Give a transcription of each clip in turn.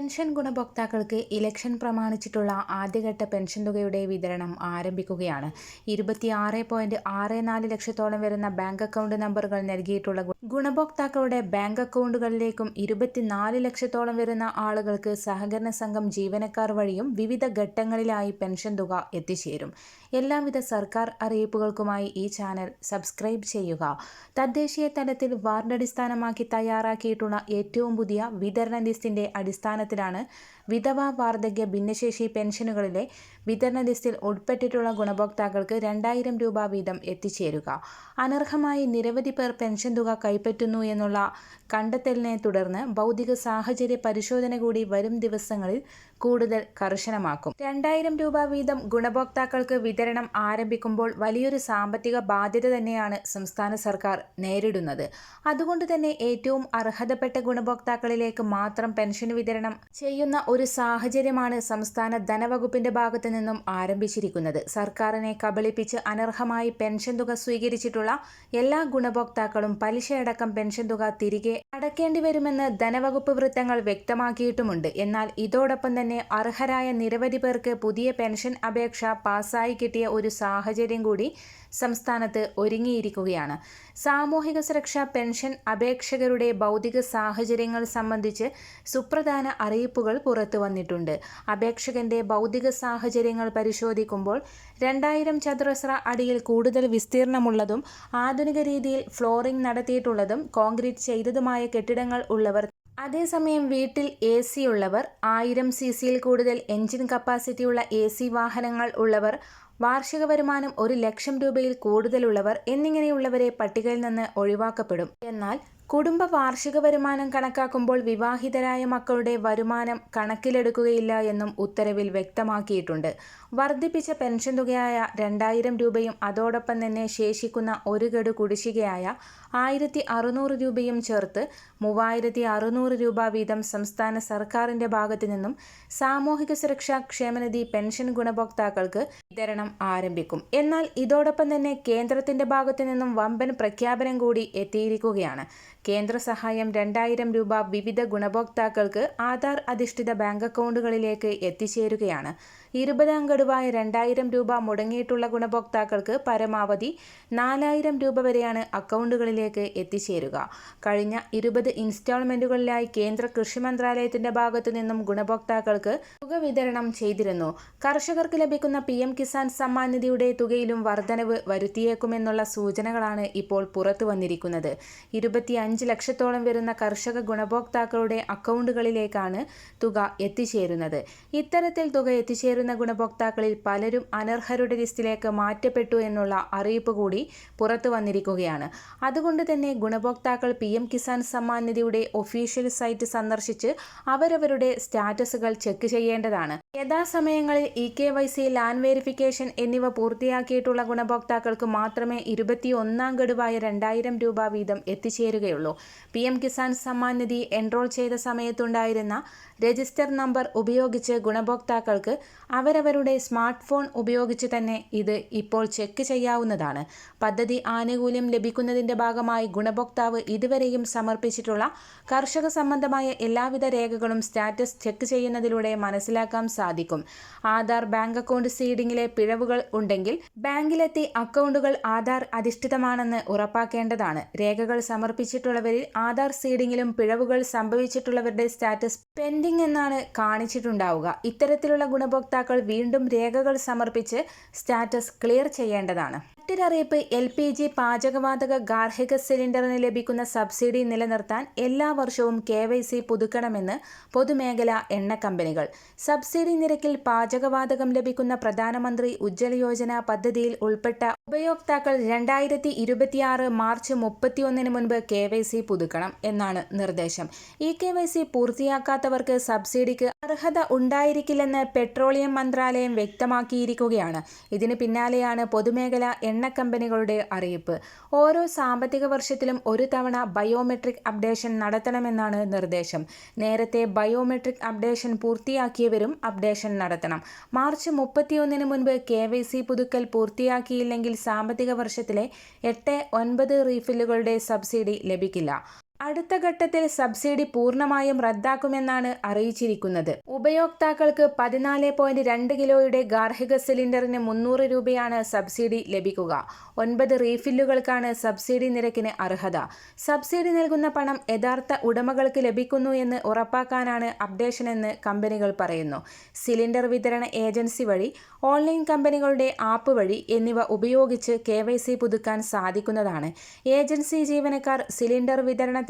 Pension ഗുണഭോക്താക്കൾക്ക് election പ്രമാണിച്ചിട്ടുള്ള ആദ്യഘട്ട pension തുകയുടെ വിതരണം ആരംഭിക്കുകയാണ്. ഇരുപത്തിയാറ് പോയിന്റ് ആറ് നാല് ലക്ഷത്തോളം വരുന്ന ബാങ്ക് അക്കൗണ്ട് നമ്പറുകൾ നൽകിയിട്ടുള്ള ഗുണഭോക്താക്കളുടെ ബാങ്ക് അക്കൗണ്ടുകളിലേക്കും ഇരുപത്തിനാല് ലക്ഷത്തോളം വരുന്ന ആളുകൾക്ക് സഹകരണ സംഘം ജീവനക്കാർ വഴിയും വിവിധ ഘട്ടങ്ങളിലായി പെൻഷൻ തുക എത്തിച്ചേരും. എല്ലാവിധ സർക്കാർ അറിയിപ്പുകൾക്കുമായി ഈ ചാനൽ സബ്സ്ക്രൈബ് ചെയ്യുക. തദ്ദേശീയ തലത്തിൽ വാർഡ് അടിസ്ഥാനമാക്കി തയ്യാറാക്കിയിട്ടുള്ള ഏറ്റവും പുതിയ വിതരണ ലിസ്റ്റിന്റെ അടിസ്ഥാനത്തിലാണ് വിധവ വാർദ്ധക്യ ഭിന്നശേഷി പെൻഷനുകളിലെ വിതരണ ലിസ്റ്റിൽ ഉൾപ്പെട്ടിട്ടുള്ള ഗുണഭോക്താക്കൾക്ക് രണ്ടായിരം രൂപ വീതം എത്തിച്ചേരുക. അനർഹമായി നിരവധി പേർ പെൻഷൻ തുക കൈപ്പറ്റുന്നു എന്നുള്ള കണ്ടെത്തലിനെ തുടർന്ന് ഭൗതിക സാഹചര്യ പരിശോധന കൂടി വരും ദിവസങ്ങളിൽ കൂടുതൽ കർശനമാക്കും. രണ്ടായിരം രൂപ വീതം ഗുണഭോക്താക്കൾക്ക് വിതരണം ആരംഭിക്കുമ്പോൾ വലിയൊരു സാമ്പത്തിക ബാധ്യത തന്നെയാണ് സംസ്ഥാന സർക്കാർ നേരിടുന്നത്. അതുകൊണ്ട് തന്നെ ഏറ്റവും അർഹതപ്പെട്ട ഗുണഭോക്താക്കളിലേക്ക് മാത്രം പെൻഷൻ വിതരണം ചെയ്യുന്ന ഒരു സാഹചര്യമാണ് സംസ്ഥാന ധനവകുപ്പിന്റെ ഭാഗത്തു നിന്നും ആരംഭിച്ചിരിക്കുന്നത്. സർക്കാരിനെ കബളിപ്പിച്ച് അനർഹമായി പെൻഷൻ തുക സ്വീകരിച്ചിട്ടുള്ള എല്ലാ ഗുണഭോക്താക്കളും പലിശയടക്കം പെൻഷൻ തുക തിരികെ അടക്കേണ്ടി വരുമെന്ന് ധനവകുപ്പ് വൃത്തങ്ങൾ വ്യക്തമാക്കിയിട്ടുമുണ്ട്. എന്നാൽ ഇതോടൊപ്പം തന്നെ അർഹരായ നിരവധി പേർക്ക് പുതിയ പെൻഷൻ അപേക്ഷ പാസ്സായി കിട്ടിയ ഒരു സാഹചര്യം കൂടി സംസ്ഥാനത്ത് ഒരുങ്ങിയിരിക്കുകയാണ്. സാമൂഹിക സുരക്ഷാ പെൻഷൻ അപേക്ഷകരുടെ ഭൗതിക സാഹചര്യങ്ങൾ സംബന്ധിച്ച് സുപ്രധാന അറിയിപ്പുകൾ പുറത്തു വന്നിട്ടുണ്ട്. അപേക്ഷകന്റെ ഭൗതിക സാഹചര്യങ്ങൾ പരിശോധിക്കുമ്പോൾ രണ്ടായിരം ചതുരശ്ര അടിയിൽ കൂടുതൽ വിസ്തീർണമുള്ളതും ആധുനിക രീതിയിൽ ഫ്ലോറിംഗ് നടത്തിയിട്ടുള്ളതും കോൺക്രീറ്റ് ചെയ്തതുമായ കെട്ടിടങ്ങൾ ഉള്ളവർ അതേസമയം വീട്ടിൽ എ സി ഉള്ളവർ ആയിരം സി സിയിൽ കൂടുതൽ എഞ്ചിൻ കപ്പാസിറ്റിയുള്ള എ സി വാഹനങ്ങൾ ഉള്ളവർ വാർഷിക വരുമാനം ഒരു ലക്ഷം രൂപയിൽ കൂടുതലുള്ളവർ എന്നിങ്ങനെയുള്ളവരെ പട്ടികയിൽ നിന്ന് ഒഴിവാക്കപ്പെടും. എന്നാൽ കുടുംബ വാർഷിക വരുമാനം കണക്കാക്കുമ്പോൾ വിവാഹിതരായ മക്കളുടെ വരുമാനം കണക്കിലെടുക്കുകയില്ല എന്നും ഉത്തരവിൽ വ്യക്തമാക്കിയിട്ടുണ്ട്. വർദ്ധിപ്പിച്ച പെൻഷൻ തുകയായ രണ്ടായിരം രൂപയും അതോടൊപ്പം തന്നെ ശേഷിക്കുന്ന ഒരു ഗഡു കുടിശ്ശികയായ ആയിരത്തി അറുന്നൂറ് രൂപയും ചേർത്ത് മൂവായിരത്തി അറുന്നൂറ് രൂപ വീതം സംസ്ഥാന സർക്കാരിന്റെ ഭാഗത്തു നിന്നും സാമൂഹിക സുരക്ഷാ ക്ഷേമനിധി പെൻഷൻ ഗുണഭോക്താക്കൾക്ക് വിതരണം ആരംഭിക്കും. എന്നാൽ ഇതോടൊപ്പം തന്നെ കേന്ദ്രത്തിന്റെ ഭാഗത്തു നിന്നും വമ്പൻ പ്രഖ്യാപനം കൂടി എത്തിയിരിക്കുകയാണ്. കേന്ദ്ര സഹായം രണ്ടായിരം രൂപ വിവിധ ഗുണഭോക്താക്കൾക്ക് ആധാർ അധിഷ്ഠിത ബാങ്ക് അക്കൗണ്ടുകളിലേക്ക് എത്തിച്ചേരുകയാണ്. ഇരുപതാം ഗഡുവായ രണ്ടായിരം രൂപ മുടങ്ങിയിട്ടുള്ള ഗുണഭോക്താക്കൾക്ക് പരമാവധി നാലായിരം രൂപ വരെയാണ് അക്കൗണ്ടുകളിലേക്ക് എത്തിച്ചേരുക. കഴിഞ്ഞ ഇരുപത് ഇൻസ്റ്റാൾമെന്റുകളിലായി കേന്ദ്ര കൃഷി മന്ത്രാലയത്തിന്റെ ഭാഗത്തു നിന്നും ഗുണഭോക്താക്കൾക്ക് തുക വിതരണം ചെയ്തിരുന്നു. കർഷകർക്ക് ലഭിക്കുന്ന പി എം കിസാൻ സമ്മാൻ നിധിയുടെ തുകയിലും വർധനവ് വരുത്തിയേക്കുമെന്നുള്ള സൂചനകളാണ് ഇപ്പോൾ പുറത്തു വന്നിരിക്കുന്നത്. ഇരുപത്തിയഞ്ച് ലക്ഷത്തോളം വരുന്ന കർഷക ഗുണഭോക്താക്കളുടെ അക്കൗണ്ടുകളിലേക്കാണ് തുക എത്തിച്ചേരുന്നത്. ഇത്തരത്തിൽ തുക എത്തിച്ചേരുന്ന ഗുണഭോക്താക്കളിൽ പലരും അനർഹരുടെ ലിസ്റ്റിലേക്ക് മാറ്റപ്പെട്ടു എന്നുള്ള അറിയിപ്പ് കൂടി പുറത്തു വന്നിരിക്കുകയാണ്. അതുകൊണ്ട് തന്നെ ഗുണഭോക്താക്കൾ പി എം കിസാൻ സമ്മാൻ നിധിയുടെ ഒഫീഷ്യൽ സൈറ്റ് സന്ദർശിച്ച് അവരവരുടെ സ്റ്റാറ്റസുകൾ ചെക്ക് ചെയ്യേണ്ടതാണ്. യഥാസമയങ്ങളിൽ e K Y C land verification എന്നിവ പൂർത്തിയാക്കിയിട്ടുള്ള ഗുണഭോക്താക്കൾക്ക് മാത്രമേ ഇരുപത്തി ഒന്നാം ഗഡുവായ രണ്ടായിരം രൂപ വീതം എത്തിച്ചേരുകയുള്ളൂ. P M Kisan Samman Nidhi enrol ചെയ്ത സമയത്തുണ്ടായിരുന്ന രജിസ്റ്റർ നമ്പർ ഉപയോഗിച്ച് ഗുണഭോക്താക്കൾക്ക് അവരവരുടെ സ്മാർട്ട് ഫോൺ ഉപയോഗിച്ച് തന്നെ ഇത് ഇപ്പോൾ ചെക്ക് ചെയ്യാവുന്നതാണ്. പദ്ധതി ആനുകൂല്യം ലഭിക്കുന്നതിന്റെ ഭാഗമായി ഗുണഭോക്താവ് ഇതുവരെയും സമർപ്പിച്ചിട്ടുള്ള കർഷക സംബന്ധമായ എല്ലാവിധ രേഖകളും സ്റ്റാറ്റസ് ചെക്ക് ചെയ്യുന്നതിലൂടെ മനസ്സിലാക്കാൻ സാധിക്കും. ആധാർ ബാങ്ക് അക്കൗണ്ട് സീഡിംഗിലെ പിഴവുകൾ ഉണ്ടെങ്കിൽ ബാങ്കിലെത്തി അക്കൗണ്ടുകൾ ആധാർ അധിഷ്ഠിതമാണെന്ന് ഉറപ്പാക്കേണ്ടതാണ്. രേഖകൾ സമർപ്പിച്ചിട്ടുള്ളവരിൽ ആധാർ സീഡിംഗിലും പിഴവുകൾ സംഭവിച്ചിട്ടുള്ളവരുടെ സ്റ്റാറ്റസ് പെൻഡിംഗ് എന്നാണ് കാണിച്ചിട്ടുണ്ടാവുക. ഇത്തരത്തിലുള്ള ഗുണഭോക്താക്കൾ വീണ്ടും രേഖകൾ സമർപ്പിച്ച് സ്റ്റാറ്റസ് ക്ലിയർ ചെയ്യേണ്ടതാണ് മറ്റൊരറിയിപ്പ് എൽ പി ജി പാചകവാതക ഗാർഹിക സിലിണ്ടറിന് ലഭിക്കുന്ന സബ്സിഡി നിലനിർത്താൻ എല്ലാ വർഷവും കെ വൈ സി പുതുക്കണമെന്ന് പൊതുമേഖലാ എണ്ണ കമ്പനികൾ. സബ്സിഡി നിരക്കിൽ പാചകവാതകം ലഭിക്കുന്ന പ്രധാനമന്ത്രി ഉജ്ജ്വല യോജന പദ്ധതിയിൽ ഉൾപ്പെട്ട ഉപയോക്താക്കൾ രണ്ടായിരത്തി ഇരുപത്തിയാറ് മാർച്ച് മുപ്പത്തിയൊന്നിന് മുൻപ് കെ വൈ സി പുതുക്കണം എന്നാണ് നിർദ്ദേശം. ഈ കെ വൈ സി പൂർത്തിയാക്കാത്തവർക്ക് സബ്സിഡിക്ക് അർഹത ഉണ്ടായിരിക്കില്ലെന്ന് പെട്രോളിയം മന്ത്രാലയം വ്യക്തമാക്കിയിരിക്കുകയാണ്. ഇതിന് പിന്നാലെയാണ് പൊതുമേഖല എണ്ണ കമ്പനികളുടെ അറിയിപ്പ്. ഓരോ സാമ്പത്തിക വർഷത്തിലും ഒരു തവണ ബയോമെട്രിക് അപ്ഡേഷൻ നടത്തണമെന്നാണ് നിർദ്ദേശം. നേരത്തെ ബയോമെട്രിക് അപ്ഡേഷൻ പൂർത്തിയാക്കിയവരും അപ്ഡേഷൻ നടത്തണം. മാർച്ച് മുപ്പത്തിയൊന്നിന് മുൻപ് കെ വൈ സി പുതുക്കൽ പൂർത്തിയാക്കിയില്ലെങ്കിൽ സാമ്പത്തിക വർഷത്തിലെ എട്ട് ഒൻപത് റീഫില്ലുകളുടെ സബ്സിഡി ലഭിക്കില്ല. അടുത്ത ഘട്ടത്തിൽ സബ്സിഡി പൂർണമായും റദ്ദാക്കുമെന്നാണ് അറിയിച്ചിരിക്കുന്നത്. ഉപയോക്താക്കൾക്ക് പതിനാല് പോയിന്റ് രണ്ട് കിലോയുടെ ഗാർഹിക സിലിണ്ടറിന് മുന്നൂറ് രൂപയാണ് സബ്സിഡി ലഭിക്കുക. ഒൻപത് റീഫില്ലുകൾക്കാണ് സബ്സിഡി നിരക്കിന് അർഹത. സബ്സിഡി നൽകുന്ന പണം യഥാർത്ഥ ഉടമകൾക്ക് ലഭിക്കുന്നു എന്ന് ഉറപ്പാക്കാനാണ് അപ്ഡേഷൻ എന്ന് കമ്പനികൾ പറയുന്നു. സിലിണ്ടർ വിതരണ ഏജൻസി വഴി ഓൺലൈൻ കമ്പനികളുടെ ആപ്പ് വഴി എന്നിവ ഉപയോഗിച്ച് കെ പുതുക്കാൻ സാധിക്കുന്നതാണ്. ഏജൻസി ജീവനക്കാർ സിലിണ്ടർ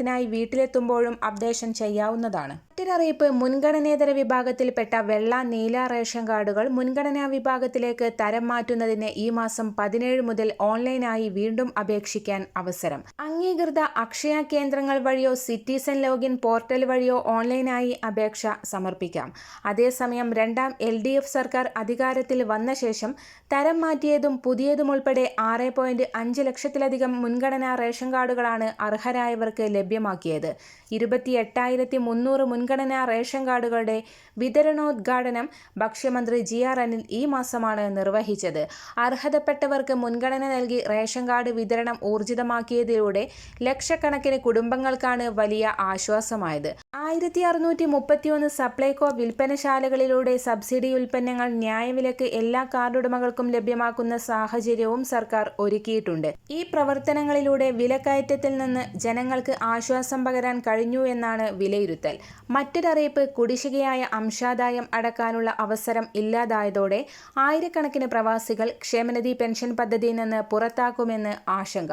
വിതരണത്തിനായി വീട്ടിലെത്തുമ്പോഴും അപ്ഡേഷൻ ചെയ്യാവുന്നതാണ് മറ്റൊരറിയിപ്പ് മുൻഗണനേതര വിഭാഗത്തിൽപ്പെട്ട വെള്ള നീല റേഷൻ കാർഡുകൾ മുൻഗണനാ വിഭാഗത്തിലേക്ക് തരം മാറ്റുന്നതിന് ഈ മാസം പതിനേഴ് മുതൽ ഓൺലൈനായി വീണ്ടും അപേക്ഷിക്കാൻ അവസരം. അംഗീകൃത അക്ഷയ കേന്ദ്രങ്ങൾ വഴിയോ സിറ്റിസൺ ലോഗിൻ പോർട്ടൽ വഴിയോ ഓൺലൈനായി അപേക്ഷ സമർപ്പിക്കാം. അതേസമയം രണ്ടാം എൽ ഡി എഫ് സർക്കാർ അധികാരത്തിൽ വന്ന ശേഷം തരം മാറ്റിയതും പുതിയതും ഉൾപ്പെടെ ആറ് പോയിന്റ് അഞ്ച് ലക്ഷത്തിലധികം മുൻഗണനാ റേഷൻ കാർഡുകളാണ് അർഹരായവർക്ക് ലഭ്യമാക്കിയത്. ഇരുപത്തി എട്ടായിരത്തി മുന്നൂറ് മുൻഗണനാ റേഷൻ കാർഡുകളുടെ വിതരണോദ്ഘാടനം ഭക്ഷ്യമന്ത്രി ജി ആർ അനിൽ ഈ മാസമാണ് നിർവഹിച്ചത്. അർഹതപ്പെട്ടവർക്ക് മുൻഗണന നൽകി റേഷൻ കാർഡ് വിതരണം ഊർജിതമാക്കിയതിലൂടെ ലക്ഷക്കണക്കിന് കുടുംബങ്ങൾക്കാണ് വലിയ ആശ്വാസമായത്. ആയിരത്തി അറുന്നൂറ്റി മുപ്പത്തിയൊന്ന് സപ്ലൈകോ വിൽപ്പനശാലകളിലൂടെ സബ്സിഡി ഉൽപ്പന്നങ്ങൾ ന്യായവിലക്ക് എല്ലാ കാർഡുടമകൾക്കും ലഭ്യമാക്കുന്ന സാഹചര്യവും സർക്കാർ ഒരുക്കിയിട്ടുണ്ട്. ഈ പ്രവർത്തനങ്ങളിലൂടെ വിലക്കയറ്റത്തിൽ നിന്ന് ജനങ്ങൾക്ക് ആശ്വാസം പകരാൻ കഴിഞ്ഞു എന്നാണ് വിലയിരുത്തൽ. മറ്റൊരറിയിപ്പ് കുടിശ്ശികയായ അംശാദായം അടക്കാനുള്ള അവസരം ഇല്ലാതായതോടെ ആയിരക്കണക്കിന് പ്രവാസികൾ ക്ഷേമനിധി പെൻഷൻ പദ്ധതിയിൽ നിന്ന് പുറത്താക്കുമെന്ന് ആശങ്ക.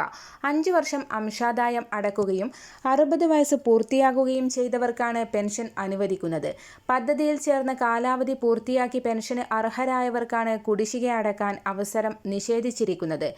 അഞ്ചു വർഷം അംശാദായം അടക്കുകയും അറുപത് വയസ്സ് പൂർത്തിയാകുകയും ചെയ്തവർക്കാണ് പെൻഷൻ അനുവദിക്കുന്നത്. പദ്ധതിയിൽ ചേർന്ന കാലാവധി പൂർത്തിയാക്കി പെൻഷന് അർഹരായവർക്കാണ് കുടിശ്ശിക അടക്കാൻ അവസരം നിഷേധിച്ചിരിക്കുന്നത്.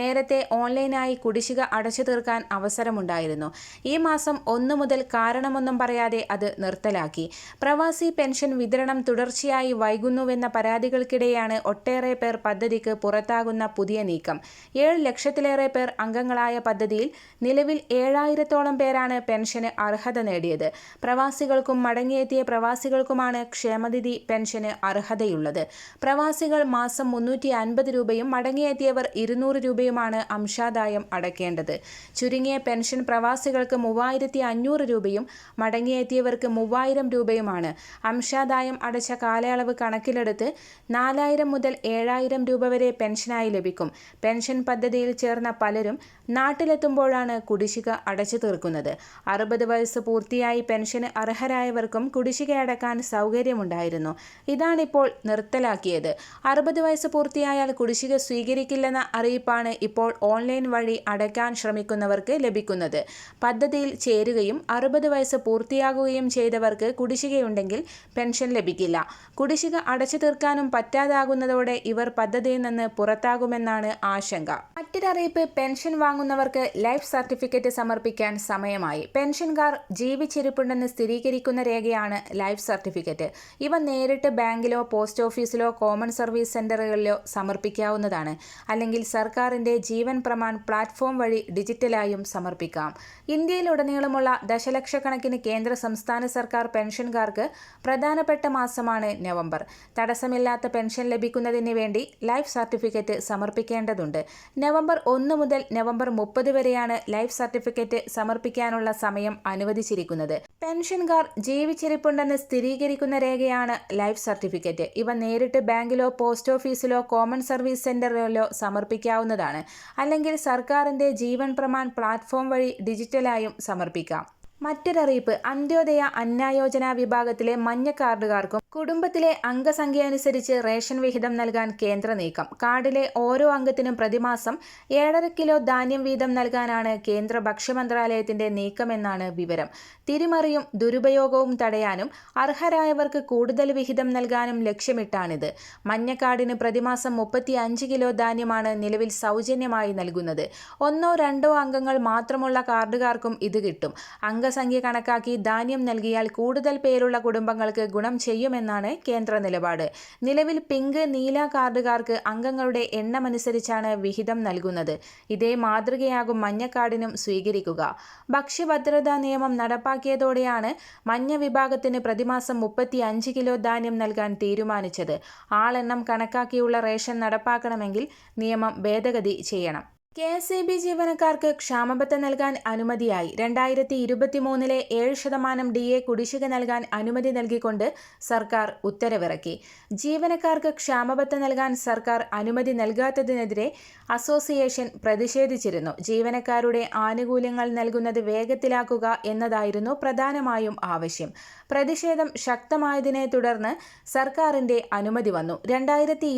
നേരത്തെ ഓൺലൈനായി കുടിശ്ശിക അടച്ചു തീർക്കാൻ അവസരമുണ്ടായിരുന്നു. ഈ മാസം ഒന്നു മുതൽ കാരണമൊന്നും പറയാതെ അത് നിർത്തലാക്കി. പ്രവാസി പെൻഷൻ വിതരണം തുടർച്ചയായി വൈകുന്നുവെന്ന പരാതികൾക്കിടെയാണ് ഒട്ടേറെ പേർ പദ്ധതിക്ക് പുറത്താകുന്ന പുതിയ നീക്കം. ഏഴ് ലക്ഷത്തിലേറെ പേർ അംഗങ്ങളായ പദ്ധതിയിൽ നിലവിൽ ഏഴായിരത്തോളം പേരാണ് പെൻഷന് അർഹത നേടിയത്. പ്രവാസികൾക്കും മടങ്ങിയെത്തിയ പ്രവാസികൾക്കുമാണ് ക്ഷേമനിധി പെൻഷന് അർഹതയുള്ളത്. പ്രവാസികൾ മാസം മുന്നൂറ്റി അൻപത് രൂപയും മടങ്ങിയെത്തിയവർ ഇരുന്നൂറ് രൂപയുമാണ് അംശാദായം അടക്കേണ്ടത്. ചുരുങ്ങിയ പെൻഷൻ പ്രവാസികൾക്ക് മൂവായിരത്തി അഞ്ഞൂറ് രൂപയും മടങ്ങിയെത്തിയവർക്ക് മൂവായിരം രൂപയുമാണ്. അംശാദായം അടച്ച കാലയളവ് കണക്കിലെടുത്ത് നാലായിരം മുതൽ ഏഴായിരം രൂപ വരെ പെൻഷനായി ലഭിക്കും. പെൻഷൻ പദ്ധതിയിൽ ചേർന്ന പലരും നാട്ടിലെത്തുമ്പോഴാണ് കുടിശ്ശിക അടച്ചു തീർക്കുന്നത്. അറുപത് വയസ്സ് പൂർത്തിയായി പെൻഷന് അർഹരായവർക്കും കുടിശ്ശിക അടക്കാൻ സൗകര്യമുണ്ടായിരുന്നു. ഇതാണിപ്പോൾ നിർത്തലാക്കിയത്. അറുപത് വയസ്സ് പൂർത്തിയായാൽ കുടിശ്ശിക സ്വീകരിക്കില്ലെന്ന അറിയിപ്പാണ് ഇപ്പോൾ ഓൺലൈൻ വഴി അടയ്ക്കാൻ ശ്രമിക്കുന്നവർക്ക് ലഭിക്കുന്നത്. പദ്ധതിയിൽ ചേരുകയും അറുപത് വയസ്സ് പൂർത്തിയാകുകയും ചെയ്തവർക്ക് കുടിശ്ശികയുണ്ടെങ്കിൽ പെൻഷൻ ലഭിക്കില്ല. കുടിശ്ശിക അടച്ചു തീർക്കാനും പറ്റാതാകുന്നതോടെ ഇവർ പദ്ധതിയിൽ നിന്ന് പുറത്താകുമെന്നാണ് ആശങ്ക. മറ്റൊരറിയിപ്പ് പെൻഷൻ വാങ്ങുന്നവർക്ക് ലൈഫ് സർട്ടിഫിക്കറ്റ് സമർപ്പിക്കാൻ സമയമായി. പെൻഷൻകാർ ജീവിച്ചിരിപ്പുണ്ടെന്ന് സ്ഥിരീകരിക്കുന്ന രേഖയാണ് ലൈഫ് സർട്ടിഫിക്കറ്റ്. ഇവ നേരിട്ട് ബാങ്കിലോ പോസ്റ്റ് ഓഫീസിലോ കോമൺ സർവീസ് സെന്ററുകളിലോ സമർപ്പിക്കാവുന്നതാണ്. അല്ലെങ്കിൽ സർക്കാരിന്റെ ജീവൻ പ്രമാൺ പ്ലാറ്റ്ഫോം വഴി ഡിജിറ്റലായും സമർപ്പിക്കാം. ഇന്ത്യയിലുടനീളമുള്ള ദശലക്ഷക്കണക്കിന് കേന്ദ്ര സംസ്ഥാന സർക്കാർ പെൻഷൻകാർക്ക് പ്രധാനപ്പെട്ട മാസമാണ് നവംബർ. തടസ്സമില്ലാത്ത പെൻഷൻ ലഭിക്കുന്നതിന് വേണ്ടി ലൈഫ് സർട്ടിഫിക്കറ്റ് സമർപ്പിക്കേണ്ടതുണ്ട്. നവംബർ ഒന്ന് മുതൽ നവംബർ മുപ്പത് വരെയാണ് ലൈഫ് സർട്ടിഫിക്കറ്റ് സമർപ്പിക്കാനുള്ള സമയം അനുവദിച്ചിരിക്കുന്നത്. പെൻഷൻകാർ ജീവിച്ചിരിപ്പുണ്ടെന്ന് സ്ഥിരീകരിക്കുന്ന രേഖയാണ് ലൈഫ് സർട്ടിഫിക്കറ്റ്. ഇവ നേരിട്ട് ബാങ്കിലോ പോസ്റ്റ് ഓഫീസിലോ കോമൺ സർവീസ് സെന്ററിലോ സമർപ്പിക്കാവുന്നതാണ്. അല്ലെങ്കിൽ സർക്കാരിന്റെ ജീവൻ പ്രമാൺ പ്ലാറ്റ്ഫോം വഴി ഡിജിറ്റലായും സമർപ്പിക്കാം. മറ്റൊരറിയിപ്പ് അന്ത്യോദയ അന്നായോജന വിഭാഗത്തിലെ മഞ്ഞ കാർഡുകാർക്കും കുടുംബത്തിലെ അംഗസംഖ്യ അനുസരിച്ച് റേഷൻ വിഹിതം നൽകാൻ കേന്ദ്ര നീക്കം. കാർഡിലെ ഓരോ അംഗത്തിനും പ്രതിമാസം ഏഴര കിലോ ധാന്യം വീതം നൽകാനാണ് കേന്ദ്ര ഭക്ഷ്യമന്ത്രാലയത്തിന്റെ നീക്കമെന്നാണ് വിവരം. തിരിമറിയും ദുരുപയോഗവും തടയാനും അർഹരായവർക്ക് കൂടുതൽ വിഹിതം നൽകാനും ലക്ഷ്യമിട്ടാണിത്. മഞ്ഞക്കാർഡിന് പ്രതിമാസം മുപ്പത്തി അഞ്ച് കിലോ ധാന്യമാണ് നിലവിൽ സൗജന്യമായി നൽകുന്നത്. ഒന്നോ രണ്ടോ അംഗങ്ങൾ മാത്രമുള്ള കാർഡുകാർക്കും ഇത് കിട്ടും. അംഗസംഖ്യ കണക്കാക്കി ധാന്യം നൽകിയാൽ കൂടുതൽ പേരുള്ള കുടുംബങ്ങൾക്ക് ഗുണം ചെയ്യുമെന്നാണ് കേന്ദ്ര നിലപാട്. നിലവിൽ പിങ്ക് നീല കാർഡുകാർക്ക് അംഗങ്ങളുടെ എണ്ണമനുസരിച്ചാണ് വിഹിതം നൽകുന്നത്. ഇതേ മാതൃകയാകും മഞ്ഞക്കാർഡിനും സ്വീകരിക്കുക. ഭക്ഷ്യഭദ്രതാ നിയമം നടപ്പാക്കിയതോടെയാണ് മഞ്ഞ വിഭാഗത്തിന് പ്രതിമാസം മുപ്പത്തി അഞ്ച് കിലോ ധാന്യം നൽകാൻ തീരുമാനിച്ചത്. ആളെണ്ണം കണക്കാക്കിയുള്ള റേഷൻ നടപ്പാക്കണമെങ്കിൽ നിയമം ഭേദഗതി ചെയ്യണം. കെ എസ് ഇ ബി ജീവനക്കാർക്ക് ക്ഷാമബത്ത നൽകാൻ അനുമതിയായി. രണ്ടായിരത്തി ഇരുപത്തിമൂന്നിലെ ഏഴ് ശതമാനം ഡി എ കുടിശ്ശിക നൽകാൻ അനുമതി നൽകിക്കൊണ്ട് സർക്കാർ ഉത്തരവിറക്കി. ജീവനക്കാർക്ക് ക്ഷാമബത്ത നൽകാൻ സർക്കാർ അനുമതി നൽകാത്തതിനെതിരെ അസോസിയേഷൻ പ്രതിഷേധിച്ചിരുന്നു. ജീവനക്കാരുടെ ആനുകൂല്യങ്ങൾ നൽകുന്നത് വേഗത്തിലാക്കുക എന്നതായിരുന്നു പ്രധാനമായും ആവശ്യം. പ്രതിഷേധം ശക്തമായതിനെ തുടർന്ന് സർക്കാരിന്റെ അനുമതി വന്നു. രണ്ടായിരത്തി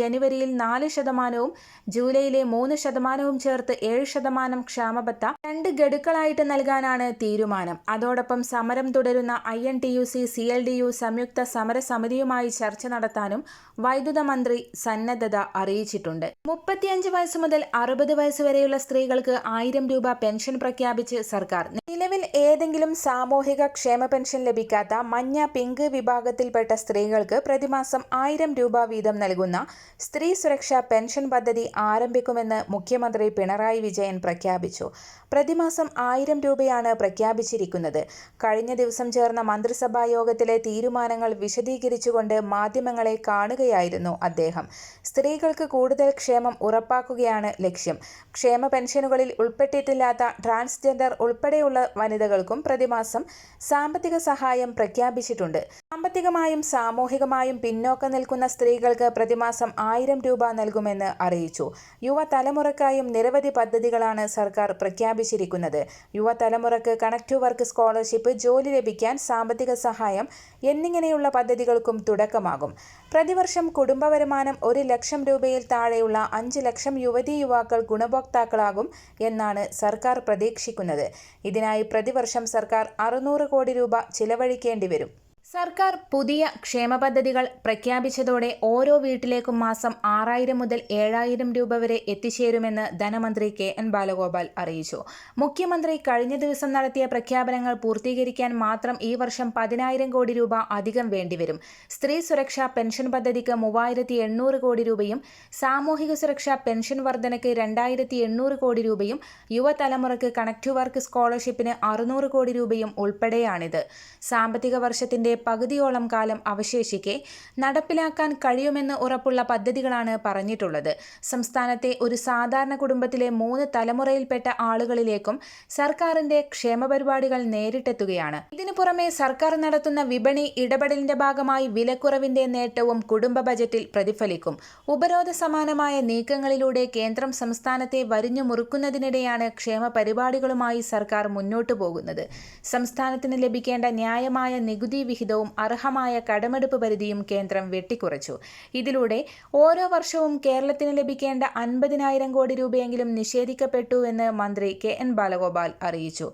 ജനുവരിയിൽ നാല് ശതമാനവും ജൂലൈയിലെ മൂന്ന് ശതമാനവും ചേർത്ത് ഏഴ് ശതമാനം ക്ഷാമബത്ത രണ്ട് ഗഡുക്കളായിട്ട് നൽകാനാണ് തീരുമാനം. അതോടൊപ്പം സമരം തുടരുന്ന I N T U C C L D U സംയുക്ത സമരസമിതിയുമായി ചർച്ച നടത്താനും വൈദ്യുത മന്ത്രി സന്നദ്ധത അറിയിച്ചിട്ടുണ്ട്. മുപ്പത്തിയഞ്ച് വയസ്സ് മുതൽ അറുപത് വയസ്സ് വരെയുള്ള സ്ത്രീകൾക്ക് ആയിരം രൂപ പെൻഷൻ പ്രഖ്യാപിച്ച് സർക്കാർ. നിലവിൽ ഏതെങ്കിലും സാമൂഹിക ക്ഷേമ പെൻഷൻ ലഭിക്കാത്ത മഞ്ഞ പിങ്ക് വിഭാഗത്തിൽപ്പെട്ട സ്ത്രീകൾക്ക് പ്രതിമാസം ആയിരം രൂപ വീതം നൽകുന്ന സ്ത്രീ സുരക്ഷാ പെൻഷൻ പദ്ധതി ആരംഭിക്കുമെന്ന് മുഖ്യമന്ത്രി പിണറായി വിജയൻ പ്രഖ്യാപിച്ചു. പ്രതിമാസം ആയിരം രൂപയാണ് പ്രഖ്യാപിച്ചിരിക്കുന്നത്. കഴിഞ്ഞ ദിവസം ചേർന്ന മന്ത്രിസഭാ യോഗത്തിലെ തീരുമാനങ്ങൾ വിശദീകരിച്ചുകൊണ്ട് മാധ്യമങ്ങളെ കാണുകയായിരുന്നു അദ്ദേഹം. സ്ത്രീകൾക്ക് കൂടുതൽ ക്ഷേമം ഉറപ്പാക്കുകയാണ് ലക്ഷ്യം. ക്ഷേമ പെൻഷനുകളിൽ ഉൾപ്പെട്ടിട്ടില്ലാത്ത ട്രാൻസ്ജെൻഡർ ഉൾപ്പെടെയുള്ള വനിതകൾക്കും പ്രതിമാസം സാമ്പത്തിക സഹായം പ്രഖ്യാപിച്ചിട്ടുണ്ട്. സാമ്പത്തികമായും സാമൂഹികമായും പിന്നോക്കം നിൽക്കുന്ന സ്ത്രീകൾക്ക് പ്രതിമാസം ആയിരം രൂപ നൽകുമെന്ന് അറിയിച്ചു. യുവതലമുറക്കായും നിരവധി പദ്ധതികളാണ് സർക്കാർ പ്രഖ്യാപിച്ചിരിക്കുന്നത്. യുവതലമുറക്ക് കണക്ട് വർക്ക് സ്കോളർഷിപ്പ് ജോലി ലഭിക്കാൻ സാമ്പത്തിക സഹായം എന്നിങ്ങനെയുള്ള പദ്ധതികൾക്കും തുടക്കമാകും. പ്രതിവർഷം കുടുംബ വരുമാനം ഒരു ലക്ഷം രൂപയിൽ താഴെയുള്ള അഞ്ച് ലക്ഷം യുവതി യുവാക്കൾ ഗുണഭോക്താക്കളാകും എന്നാണ് സർക്കാർ പ്രതീക്ഷിക്കുന്നത്. ഇതിനായി പ്രതിവർഷം സർക്കാർ അറുന്നൂറ് കോടി രൂപ ചിലവഴിക്കേണ്ടി വരും. സർക്കാർ പുതിയ ക്ഷേമ പദ്ധതികൾ പ്രഖ്യാപിച്ചതോടെ ഓരോ വീട്ടിലേക്കും മാസം ആറായിരം മുതൽ ഏഴായിരം രൂപ വരെ എത്തിച്ചേരുമെന്ന് ധനമന്ത്രി കെ എൻ ബാലഗോപാൽ അറിയിച്ചു. മുഖ്യമന്ത്രി കഴിഞ്ഞ ദിവസം നടത്തിയ പ്രഖ്യാപനങ്ങൾ പൂർത്തീകരിക്കാൻ മാത്രം ഈ വർഷം പതിനായിരം കോടി രൂപ അധികം വേണ്ടിവരും. സ്ത്രീ സുരക്ഷാ പെൻഷൻ പദ്ധതിക്ക് മൂവായിരത്തി എണ്ണൂറ് കോടി രൂപയും സാമൂഹിക സുരക്ഷാ പെൻഷൻ വർധനയ്ക്ക് രണ്ടായിരത്തി എണ്ണൂറ് കോടി രൂപയും യുവതലമുറയ്ക്ക് കണക്ട് വർക്ക് സ്കോളർഷിപ്പിന് അറുന്നൂറ് കോടി രൂപയും ഉൾപ്പെടെയാണിത്. സാമ്പത്തിക വർഷത്തിന്റെ പകുതിയോളം കാലം അവശേഷിക്കെ നടപ്പിലാക്കാൻ കഴിയുമെന്ന് ഉറപ്പുള്ള പദ്ധതികളാണ് പറഞ്ഞിട്ടുള്ളത്. സംസ്ഥാനത്തെ ഒരു സാധാരണ കുടുംബത്തിലെ മൂന്ന് തലമുറയിൽപ്പെട്ട ആളുകളിലേക്കും സർക്കാരിന്റെ ക്ഷേമ പരിപാടികൾ നേരിട്ടെത്തുകയാണ്. ഇതിനു പുറമെ സർക്കാർ നടത്തുന്ന വിപണി ഇടപെടലിന്റെ ഭാഗമായി വിലക്കുറവിന്റെ നേട്ടവും കുടുംബ ബജറ്റിൽ പ്രതിഫലിക്കും. ഉപരോധ സമാനമായ നീക്കങ്ങളിലൂടെ കേന്ദ്രം സംസ്ഥാനത്തെ വരിഞ്ഞു മുറുക്കുന്നതിനിടെയാണ് ക്ഷേമ പരിപാടികളുമായി സർക്കാർ മുന്നോട്ടു പോകുന്നത്. സംസ്ഥാനത്തിന് ലഭിക്കേണ്ട ന്യായമായ നികുതി വിഹിതവും അർഹമായ കടമെടുപ്പ് പരിധിയും കേന്ദ്രം വെട്ടിക്കുറച്ചു. ഇതിലൂടെ ഓരോ വർഷവും കേരളത്തിന് ലഭിക്കേണ്ട അൻപതിനായിരം കോടി രൂപയെങ്കിലും നിഷേധിക്കപ്പെട്ടു എന്ന് മന്ത്രി കെ എൻ ബാലഗോപാൽ അറിയിച്ചു.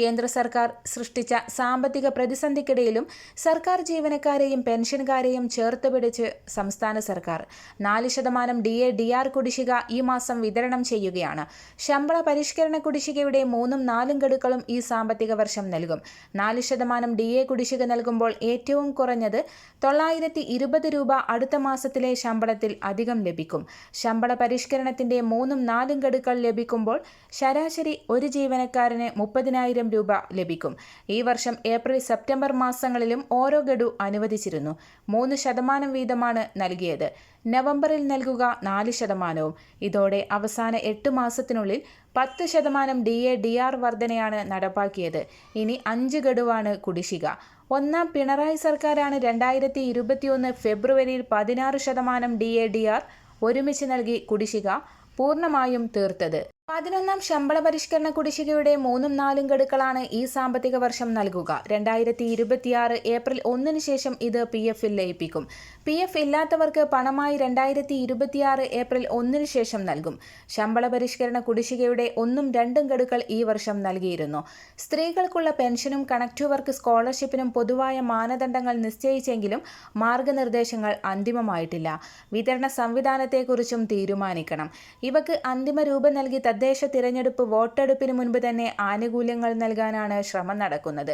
കേന്ദ്ര സർക്കാർ സൃഷ്ടിച്ച സാമ്പത്തിക പ്രതിസന്ധിക്കിടയിലും സർക്കാർ ജീവനക്കാരെയും പെൻഷൻകാരെയും ചേർത്ത് പിടിച്ച് സംസ്ഥാന സർക്കാർ. നാല് ശതമാനം ഡി എ ഡി ആർ കുടിശ്ശിക ഈ മാസം വിതരണം ചെയ്യുകയാണ്. ശമ്പള പരിഷ്കരണ കുടിശ്ശികയുടെ മൂന്നും നാലും ഗഡുക്കളും ഈ സാമ്പത്തിക വർഷം നൽകും. നാല് ശതമാനം ഡി എ കുടിശ്ശിക നൽകുമ്പോൾ ഏറ്റവും കുറഞ്ഞത് തൊള്ളായിരത്തി ഇരുപത് രൂപ അടുത്ത മാസത്തിലെ ശമ്പളത്തിൽ അധികം ലഭിക്കും. ശമ്പള പരിഷ്കരണത്തിന്റെ മൂന്നും നാലും ഗഡുക്കൾ ലഭിക്കുമ്പോൾ ശരാശരി ഒരു ജീവനക്കാരന് മുപ്പതിനായിരം രൂപ ലഭിക്കും. ഈ വർഷം ഏപ്രിൽ സെപ്റ്റംബർ മാസങ്ങളിലും ഓരോ ഗഡു അനുവദിച്ചിരുന്നു. മൂന്ന് ശതമാനം വീതമാണ് നൽകിയത്. നവംബറിൽ നൽകുക നാല് ശതമാനവും. ഇതോടെ അവസാന എട്ട് മാസത്തിനുള്ളിൽ പത്ത് ശതമാനം ഡി എ ഡി ആർ വർധനയാണ് നടപ്പാക്കിയത്. ഇനി അഞ്ച് ഗഡുവാണ് കുടിശ്ശിക. ഒന്നാം പിണറായി സർക്കാരാണ് രണ്ടായിരത്തി ഇരുപത്തിയൊന്ന് ഫെബ്രുവരിയിൽ പതിനാറ് ശതമാനം ഡി എ ഡി ആർ ഒരുമിച്ച് നൽകി കുടിശ്ശിക പൂർണമായും തീർത്തത്. പതിനൊന്നാം ശമ്പള പരിഷ്കരണ കുടിശ്ശികയുടെ മൂന്നും നാലും ഗഡുക്കളാണ് ഈ സാമ്പത്തിക വർഷം നൽകുക. രണ്ടായിരത്തി ഇരുപത്തിയാറ് ഏപ്രിൽ ഒന്നിന് ശേഷം ഇത് പി എഫിൽ ലയിപ്പിക്കും. പി എഫ് ഇല്ലാത്തവർക്ക് പണമായി രണ്ടായിരത്തി ഇരുപത്തിയാറ് ഏപ്രിൽ ഒന്നിന് ശേഷം നൽകും. ശമ്പള പരിഷ്കരണ കുടിശ്ശികയുടെ ഒന്നും രണ്ടും ഗഡുക്കൾ ഈ വർഷം നൽകിയിരുന്നു. സ്ത്രീകൾക്കുള്ള പെൻഷനും കണക്ട് വർക്ക് സ്കോളർഷിപ്പിനും പൊതുവായ മാനദണ്ഡങ്ങൾ നിശ്ചയിച്ചെങ്കിലും മാർഗനിർദ്ദേശങ്ങൾ അന്തിമമായിട്ടില്ല. വിതരണ സംവിധാനത്തെക്കുറിച്ചും തീരുമാനിക്കണം. ഇവക്ക് അന്തിമ രൂപം നൽകി തദ്ദേശ തിരഞ്ഞെടുപ്പ് വോട്ടെടുപ്പിന് മുൻപ് തന്നെ ആനുകൂല്യങ്ങൾ നൽകാനാണ് ശ്രമം നടക്കുന്നത്.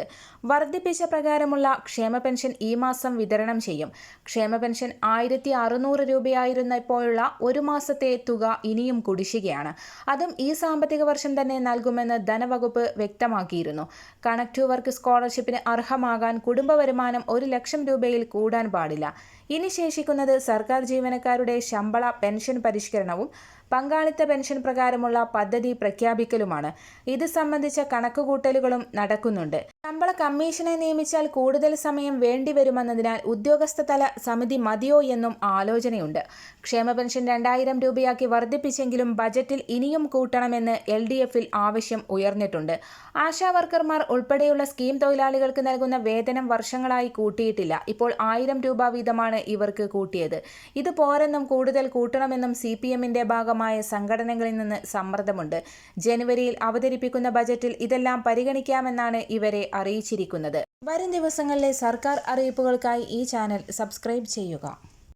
വർദ്ധിപ്പിച്ച പ്രകാരമുള്ള ക്ഷേമ പെൻഷൻ ഈ മാസം വിതരണം ചെയ്യും. ക്ഷേമ പെൻഷൻ ആയിരത്തി അറുന്നൂറ് രൂപയായിരുന്നപ്പോഴുള്ള ഒരു മാസത്തെ തുക ഇനിയും കുടിശ്ശികയാണ്. അതും ഈ സാമ്പത്തിക വർഷം തന്നെ നൽകുമെന്ന് ധനവകുപ്പ് വ്യക്തമാക്കിയിരുന്നു. കണക്ട് വർക്ക് സ്കോളർഷിപ്പിന് അർഹമാകാൻ കുടുംബ വരുമാനം ഒരു ലക്ഷം രൂപയിൽ കൂടാൻ പാടില്ല. ഇനി ശേഷിക്കുന്നത് സർക്കാർ ജീവനക്കാരുടെ ശമ്പള പെൻഷൻ പരിഷ്കരണവും പങ്കാളിത്ത പെൻഷൻ പ്രകാരമുള്ള പദ്ധതി പ്രഖ്യാപിക്കലുമാണ്. ഇത് സംബന്ധിച്ച കണക്കുകൂട്ടലുകളും നടക്കുന്നുണ്ട്. ശമ്പള കമ്മീഷനെ നിയമിച്ചാൽ കൂടുതൽ സമയം വേണ്ടിവരുമെന്നതിനാൽ ഉദ്യോഗസ്ഥ തല സമിതി മതിയോ എന്നും ആലോചനയുണ്ട്. ക്ഷേമ പെൻഷൻ രണ്ടായിരം രൂപയാക്കി വർദ്ധിപ്പിച്ചെങ്കിലും ബജറ്റിൽ ഇനിയും കൂട്ടണമെന്ന് എൽ ഡി എഫിൽ ആവശ്യം ഉയർന്നിട്ടുണ്ട്. ആശാ വർക്കർമാർ ഉൾപ്പെടെയുള്ള സ്കീം തൊഴിലാളികൾക്ക് നൽകുന്ന വേതനം വർഷങ്ങളായി കൂട്ടിയിട്ടില്ല. ഇപ്പോൾ ആയിരം രൂപ വീതമാണ് ഇവർക്ക് കൂട്ടിയത്. ഇത് പോരെന്നും കൂടുതൽ കൂട്ടണമെന്നും സി പി എമ്മിന്റെ ഭാഗമായ സംഘടനകളിൽ നിന്ന് സമ്മർദ്ദമുണ്ട്. ജനുവരിയിൽ അവതരിപ്പിക്കുന്ന ബജറ്റിൽ ഇതെല്ലാം പരിഗണിക്കാമെന്നാണ് ഇവരെ അറിയിച്ചിരിക്കുന്നത്. വരും ദിവസങ്ങളിലെ സർക്കാർ അറിയിപ്പുകൾക്കായി ഈ ചാനൽ സബ്സ്ക്രൈബ് ചെയ്യുക.